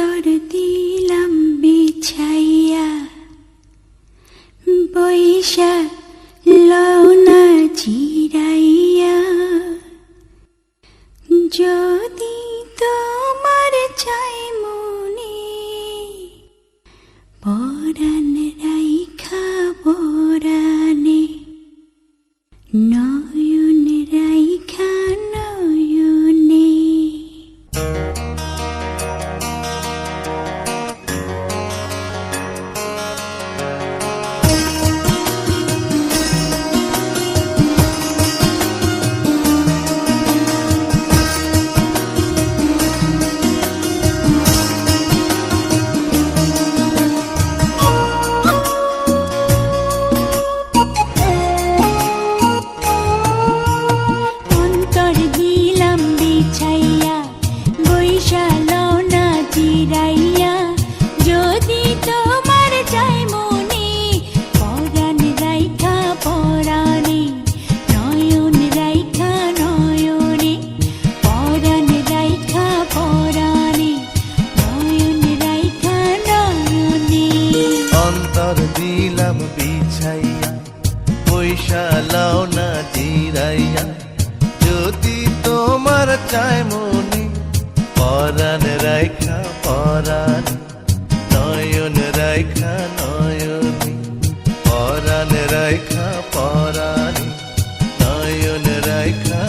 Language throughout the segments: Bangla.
অন্তর দিলাম বিছাইয়া বৈশা লওনা চিরাইয়া। যদি তোমার চাই মনে পরাণ রাইখা পরাণে নয়ন দিলাম বিছাইয়া পয়সা লাও না জিরাইয়া। যদি তোমার চায় মনে, পরাণ রাইখা, পরাণ, নয়ন রাইখা, নয়নে। পরাণ রাইখা, পরাণ, নয়ন রাইখা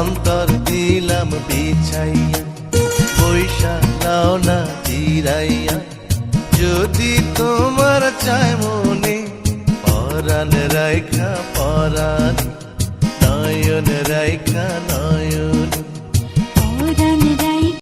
অন্তর দিলাম বিছাইয়া পয়সা নাও না জিরাইয়া যদি তোমার চায় মনে, পরাণ রাইখা, পরাণ, নয়ন রাইখা, নয়ন।